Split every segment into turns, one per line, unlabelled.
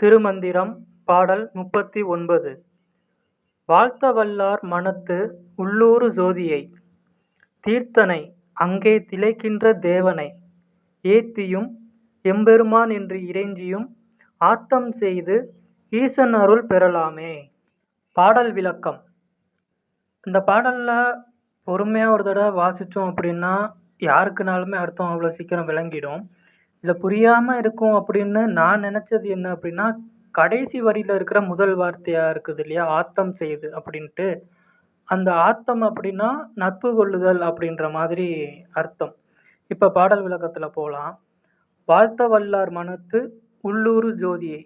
திருமந்திரம் பாடல் முப்பத்தி ஒன்பது. வாழ்த்த வல்லார் மனத்து உள்ளூறு ஜோதியை தீர்த்தனை அங்கே திளைக்கின்ற தேவனை ஏத்தியும் எம்பெருமான் என்று இறைஞ்சியும் ஆத்தம் செய்து ஈசன் அருள் பெறலாமே. பாடல் விளக்கம். இந்த பாடலில் பொறுமையாக ஒரு தடவை வாசித்தோம் அப்படின்னா யாருக்குனாலுமே அர்த்தம் அவ்வளோ சீக்கிரம் விளங்கிடும். இதில் புரியாமல் இருக்கும் அப்படின்னு நான் நினச்சது என்ன அப்படின்னா கடைசி வரியில் இருக்கிற முதல் வார்த்தையாக இருக்குது இல்லையா? ஆத்தம் செய்து அப்படின்ட்டு. அந்த ஆத்தம் அப்படின்னா நட்பு கொள்ளுதல் அப்படின்ற மாதிரி அர்த்தம். இப்போ பாடல் விளக்கத்தில் போகலாம் வாழ்த்த வல்லார் மனத்து உள்ளூர் ஜோதியை.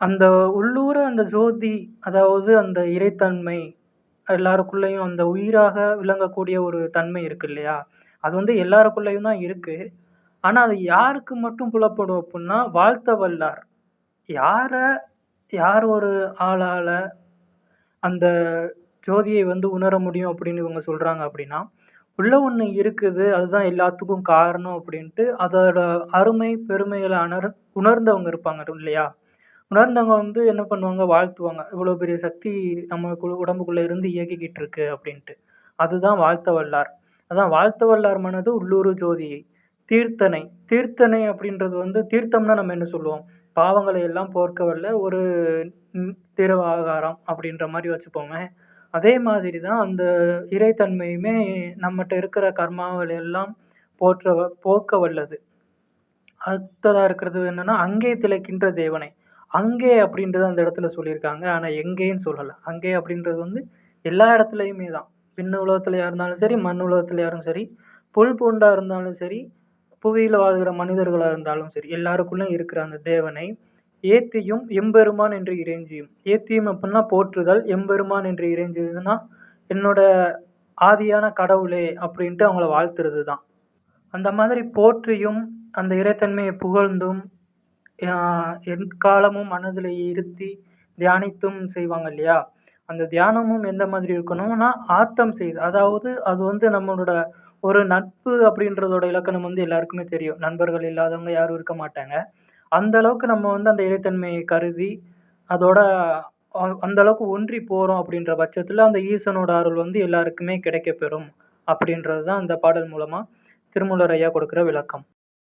அந்த உள்ளூர அந்த ஜோதி அதாவது அந்த இறைத்தன்மை எல்லாருக்குள்ளேயும் அந்த உயிராக விளங்கக்கூடிய ஒரு தன்மை இருக்கு இல்லையா? அது வந்து எல்லாருக்குள்ளேயும் தான் இருக்குது ஆனால் அது யாருக்கு மட்டும் புலப்படும் அப்புடின்னா வாழ்த்த வல்லார். யாரை யார் ஒரு ஆளால் அந்த ஜோதியை வந்து உணர முடியும் அப்படின்னு இவங்க சொல்கிறாங்க அப்படின்னா உள்ள ஒன்று இருக்குது அதுதான் எல்லாத்துக்கும் காரணம் அப்படின்ட்டு அதோட அருமை பெருமைகளை அணர் உணர்ந்தவங்க இருப்பாங்க இல்லையா? உணர்ந்தவங்க வந்து என்ன பண்ணுவாங்க? வாழ்த்துவாங்க. இவ்வளோ பெரிய சக்தி நம்ம உடம்புக்குள்ளே இருந்து இயக்கிக்கிட்டு இருக்கு அப்படின்ட்டு. அதுதான் வாழ்த்த வல்லார். அதான் வாழ்த்த வல்லார் மனது உள்ளூர் ஜோதியை. தீர்த்தனை. தீர்த்தனை அப்படின்றது வந்து தீர்த்தம்னா நம்ம என்ன சொல்லுவோம்? பாவங்களை எல்லாம் போர்க்க வல்ல ஒரு திருவாகாரம் அப்படின்ற மாதிரி வச்சுப்போமே. அதே மாதிரி தான் அந்த இறைத்தன்மையுமே நம்மகிட்ட இருக்கிற கர்மாவை எல்லாம் போற்ற போக்க வல்லது அடுத்ததாக இருக்கிறது என்னன்னா அங்கே திளைக்கின்ற தேவனை. அங்கே அப்படின்றது அந்த இடத்துல சொல்லியிருக்காங்க. ஆனால் எங்கேன்னு சொல்லலை. அங்கே அப்படின்றது வந்து எல்லா இடத்துலையுமே தான் பின்ன உலகத்துலையாக இருந்தாலும் சரி மண் உலகத்துலையாக இருந்தாலும் சரி புல் பூண்டாக இருந்தாலும் சரி புவியில் வாழ்கிற மனிதர்களாக இருந்தாலும் சரி எல்லாருக்குள்ளும் இருக்கிற அந்த தேவனை ஏத்தியும் எம்பெருமான் என்று இறைஞ்சியும். ஏத்தியும் அப்படின்னா போற்றுதல் எம்பெருமான் என்று இறைஞ்சதுன்னா என்னோட ஆதியான கடவுளே அப்படின்ட்டு அவங்கள வாழ்த்துறது தான் அந்த மாதிரி போற்றியும் அந்த இறைத்தன்மையை புகழ்ந்தும் எக்காலமும் மனதில் இருத்தி தியானித்தும் செய்வாங்க இல்லையா? அந்த தியானமும் எந்த மாதிரி இருக்கணும்னா ஆத்தம் செய்து அதாவது அது வந்து நம்மளோட ஒரு நட்பு அப்படின்றதோட இலக்கணம் வந்து எல்லாருக்குமே தெரியும். நண்பர்கள் இல்லாதவங்க யாரும் இருக்க மாட்டாங்க. அந்த அளவுக்கு நம்ம வந்து அந்த இறைத்தன்மையை கருதி அதோட அந்த அளவுக்கு ஒன்றி போகிறோம் அப்படின்ற பட்சத்தில் அந்த ஈசனோட அருள் வந்து எல்லாருக்குமே கிடைக்கப்பெறும் அப்படின்றது தான் அந்த பாடல் மூலமாக திருமூலர் ஐயா கொடுக்குற விளக்கம்.